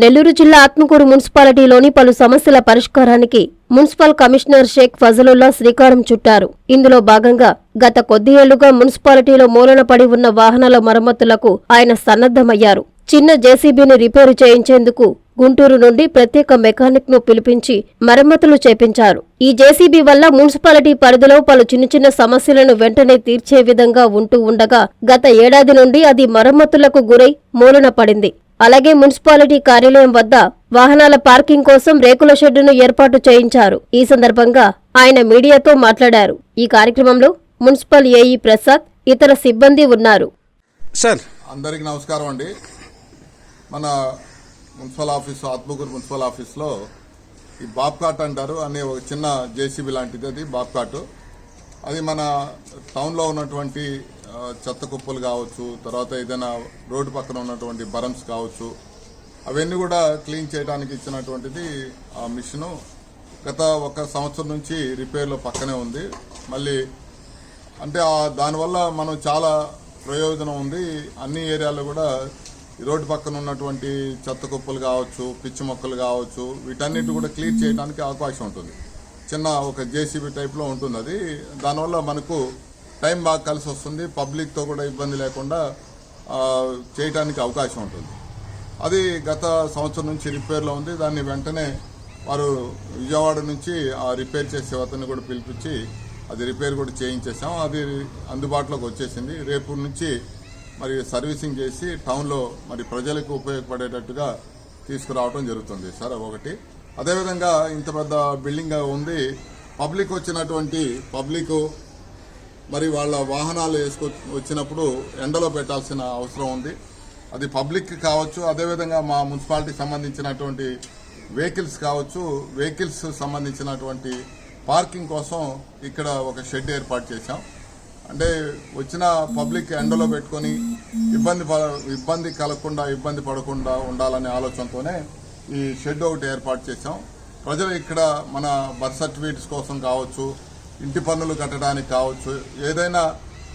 నెల్లూరు జిల్లా ఆత్మకూరు మున్సిపాలిటీలోని పలు సమస్యల పరిష్కారానికి మున్సిపల్ కమిషనర్ షేక్ ఫజలుల్లా శ్రీకారం చుట్టారు. ఇందులో భాగంగా గత కొద్ది ఏళ్ళుగా మున్సిపాలిటీలో మూలన పడి ఉన్న వాహనాల మరమ్మతులకు ఆయన సన్నద్దమయ్యారు చిన్న జేసీబీని రిపేరు చేయించేందుకు గుంటూరు నుండి ప్రత్యేక మెకానిక్ను పిలిపించి మరమ్మతులు చేపించారు. ఈ జేసీబీ వల్ల మున్సిపాలిటీ పరిధిలో పలు చిన్న చిన్న సమస్యలను వెంటనే తీర్చే విధంగా ఉంటూ ఉండగా గత ఏడాది నుండి అది మరమ్మతులకు గురై మూలన పడింది. అలాగే మున్సిపాలిటీ కార్యాలయం వద్ద వాహనాల పార్కింగ్ కోసం రేకుల షెడ్డును ఏర్పాటు చేయించారు. ఈ సందర్భంగా ఆయన మీడియాతో మాట్లాడారు. ఈ కార్యక్రమంలో మున్సిపల్ ఏఈ ప్రసాద్ ఇతర సిబ్బంది ఉన్నారు. సార్. అందరికీ నమస్కారం అండి. మన మున్సిపల్ ఆఫీస్ ఆత్మకూరు మున్సిపల్ ఆఫీస్లో ఈ బాబ్కాట్ అంటారు అనే ఒక చిన్న జేసీబీ లాంటిది అది బాబ్కాట్. అది మన టౌన్లో ఉన్నటువంటి చెత్త కుప్పలు కావచ్చు తర్వాత ఏదైనా రోడ్డు పక్కన ఉన్నటువంటి బరమ్స్ కావచ్చు అవన్నీ కూడా క్లీన్ చేయడానికి ఇచ్చినటువంటిది ఆ మిషను. గత ఒక సంవత్సరం నుంచి రిపేర్లో పక్కనే ఉంది. మళ్ళీ అంటే దానివల్ల మనం చాలా ప్రయోజనం ఉంది. అన్ని ఏరియాలో కూడా రోడ్డు పక్కన ఉన్నటువంటి చెత్త కుప్పలు కావచ్చు పిచ్చి మొక్కలు కావచ్చు వీటన్నిటి కూడా క్లీన్ చేయడానికి అవకాశం ఉంటుంది. చిన్న ఒక జేసీబీ టైప్లో ఉంటుంది అది. దానివల్ల మనకు టైం బాగా కలిసి వస్తుంది పబ్లిక్తో కూడా ఇబ్బంది లేకుండా చేయడానికి అవకాశం ఉంటుంది. అది గత సంవత్సరం నుంచి రిపేర్లో ఉంది. దాన్ని వెంటనే వారు విజయవాడ నుంచి ఆ రిపేర్ చేసే అతన్ని కూడా పిలిపించి అది రిపేర్ కూడా చేయించేసాం అది అందుబాటులోకి వచ్చేసింది. రేపు నుంచి మరి సర్వీసింగ్ చేసి టౌన్లో మరి ప్రజలకు ఉపయోగపడేటట్టుగా తీసుకురావడం జరుగుతుంది సార్ ఒకటి. అదేవిధంగా ఇంత పెద్ద బిల్డింగ్ ఉంది. పబ్లిక్ వచ్చినటువంటి పబ్లిక్ మరి వాళ్ళ వాహనాలు వేసుకొ వచ్చినప్పుడు ఎండలో పెట్టాల్సిన అవసరం ఉంది. అది పబ్లిక్ కావచ్చు అదేవిధంగా మా మున్సిపాలిటీకి సంబంధించినటువంటి వెహికల్స్ కావచ్చు వెహికల్స్ సంబంధించినటువంటి పార్కింగ్ కోసం ఇక్కడ ఒక షెడ్ ఏర్పాటు చేశాం. అంటే వచ్చిన పబ్లిక్ ఎండలో పెట్టుకొని ఇబ్బంది పడ- ఇబ్బంది కలగకుండా ఇబ్బంది పడకుండా ఉండాలనే ఆలోచనతోనే ఈ షెడ్ ఒకటి ఏర్పాటు చేశాం. ప్రజలు ఇక్కడ మన బర్త్ సర్టిఫికేట్స్ కోసం కావచ్చు ఇంటి పన్నులు కట్టడానికి కావచ్చు. ఏదైనా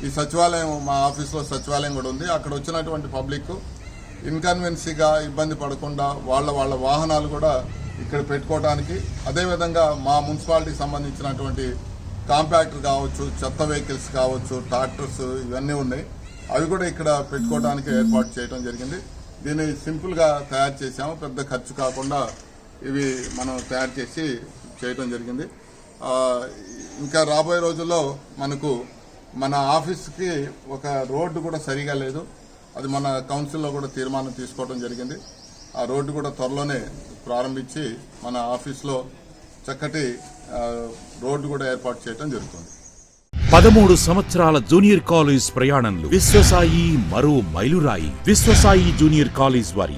ఈ సచివాలయం మా ఆఫీస్లో సచివాలయం కూడా ఉంది. అక్కడ వచ్చినటువంటి పబ్లిక్ ఇన్కన్వెన్సీగా ఇబ్బంది పడకుండా వాళ్ళ వాళ్ళ వాహనాలు కూడా ఇక్కడ పెట్టుకోవడానికి అదేవిధంగా మా మున్సిపాలిటీకి సంబంధించినటువంటి కాంపాక్టర్ కావచ్చు చెత్త వెహికల్స్ కావచ్చు ట్రాక్టర్స్ ఇవన్నీ ఉన్నాయి. అవి కూడా ఇక్కడ పెట్టుకోవడానికి ఏర్పాటు చేయడం జరిగింది. దీన్ని సింపుల్గా తయారు చేసాము పెద్ద ఖర్చు కాకుండా ఇవి మనం తయారు చేసి చేయడం జరిగింది. ఇంకా రాబోయే రోజుల్లో మనకు మన ఆఫీస్కి ఒక రోడ్డు కూడా సరిగా లేదు. అది మన కౌన్సిల్లో కూడా తీర్మానం తీసుకోవడం జరిగింది. ఆ రోడ్డు కూడా త్వరలోనే ప్రారంభించి మన ఆఫీస్లో చక్కటి రోడ్డు కూడా ఏర్పాటు చేయడం జరుగుతుంది. పదమూడు సంవత్సరాల జూనియర్ కాలేజ్ ప్రయాణంలో విశ్వసాయి మరో మైలురాయి. విశ్వసాయి జూనియర్ కాలేజ్ వారి